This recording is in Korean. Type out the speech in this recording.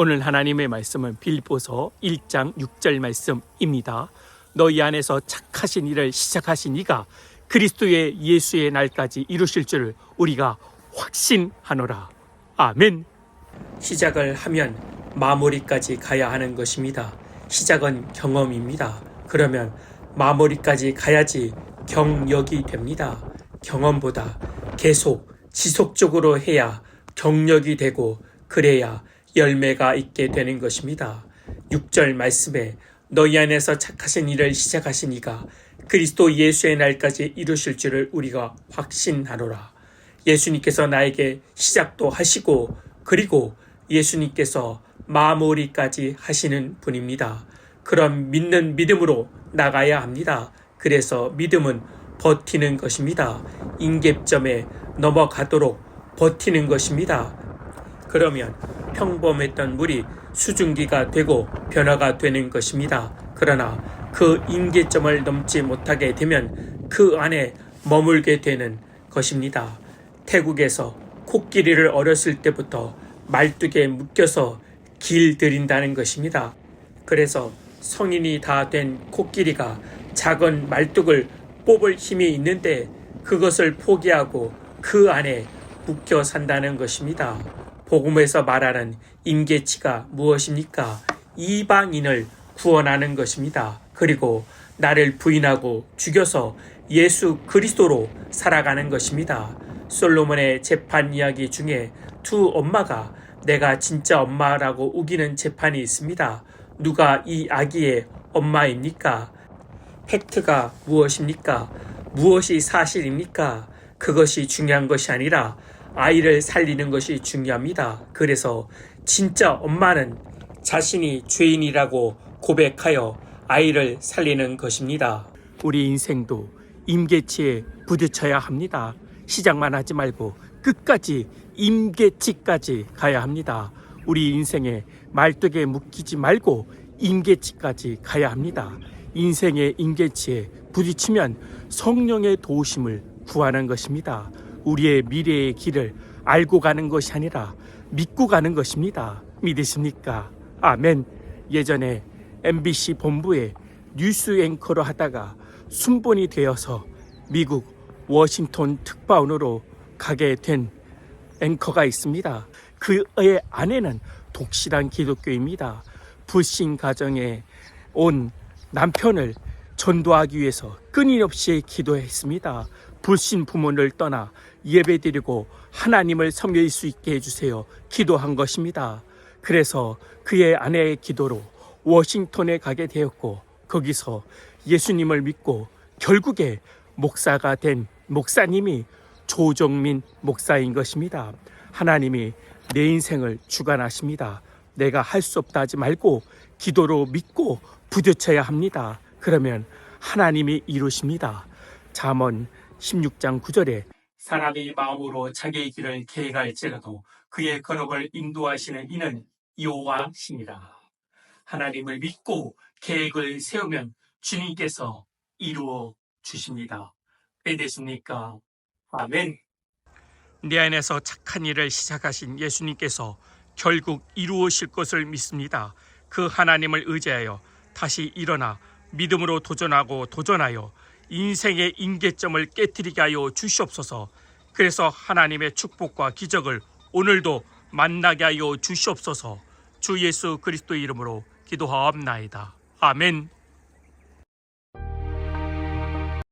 오늘 하나님의 말씀은 빌보서 1장 6절 말씀입니다. 너희 안에서 착하신 일을 시작하신 이가 그리스도의 예수의 날까지 이루실 줄을 우리가 확신하노라. 아멘. 시작을 하면 마무리까지 가야 하는 것입니다. 시작은 경험입니다. 그러면 마무리까지 가야지 경력이 됩니다. 경험보다 계속 지속적으로 해야 경력이 되고 그래야 열매가 있게 되는 것입니다. 6절 말씀에 너희 안에서 착하신 일을 시작하신 이가 그리스도 예수의 날까지 이루실 줄을 우리가 확신하노라. 예수님께서 나에게 시작도 하시고 그리고 예수님께서 마무리까지 하시는 분입니다. 그런 믿는 믿음으로 나가야 합니다. 그래서 믿음은 버티는 것입니다. 인계점에 넘어가도록 버티는 것입니다. 그러면 평범했던 물이 수증기가 되고 변화가 되는 것입니다. 그러나 그 인계점을 넘지 못하게 되면 그 안에 머물게 되는 것입니다. 태국에서 코끼리를 어렸을 때부터 말뚝에 묶여서 길들인다는 것입니다. 그래서 성인이 다 된 코끼리가 작은 말뚝을 뽑을 힘이 있는데 그것을 포기하고 그 안에 묶여 산다는 것입니다. 복음에서 말하는 임계치가 무엇입니까? 이방인을 구원하는 것입니다. 그리고 나를 부인하고 죽여서 예수 그리스도로 살아가는 것입니다. 솔로몬의 재판 이야기 중에 두 엄마가 내가 진짜 엄마라고 우기는 재판이 있습니다. 누가 이 아기의 엄마입니까? 팩트가 무엇입니까? 무엇이 사실입니까? 그것이 중요한 것이 아니라 아이를 살리는 것이 중요합니다. 그래서 진짜 엄마는 자신이 죄인이라고 고백하여 아이를 살리는 것입니다. 우리 인생도 임계치에 부딪혀야 합니다. 시작만 하지 말고 끝까지 임계치까지 가야 합니다. 우리 인생에 말뚝에 묶이지 말고 임계치까지 가야 합니다. 인생의 임계치에 부딪히면 성령의 도우심을 구하는 것입니다. 우리의 미래의 길을 알고 가는 것이 아니라 믿고 가는 것입니다. 믿으십니까? 아멘. 예전에 MBC 본부에 뉴스 앵커로 하다가 순번이 되어서 미국 워싱턴 특파원으로 가게 된 앵커가 있습니다. 그의 아내는 독실한 기독교입니다. 불신 가정에 온 남편을 전도하기 위해서 끊임없이 기도했습니다. 불신 부모를 떠나 예배드리고 하나님을 섬길 수 있게 해주세요. 기도한 것입니다. 그래서 그의 아내의 기도로 워싱턴에 가게 되었고 거기서 예수님을 믿고 결국에 목사가 된 목사님이 조정민 목사인 것입니다. 하나님이 내 인생을 주관하십니다. 내가 할 수 없다 하지 말고 기도로 믿고 부딪혀야 합니다. 그러면 하나님이 이루십니다. 잠언 16장 9절에 사람이 마음으로 자기의 길을 계획할지라도 그의 걸어을 인도하시는 이는 여호와시니라. 하나님을 믿고 계획을 세우면 주님께서 이루어 주십니다. 믿으십니까? 아멘. 내 안에서 착한 일을 시작하신 예수님께서 결국 이루어실 것을 믿습니다. 그 하나님을 의지하여 다시 일어나 믿음으로 도전하고 도전하여 인생의 임계점을 깨뜨리게 하여 주시옵소서. 그래서 하나님의 축복과 기적을 오늘도 만나게 하여 주시옵소서. 주 예수 그리스도 이름으로 기도하옵나이다. 아멘.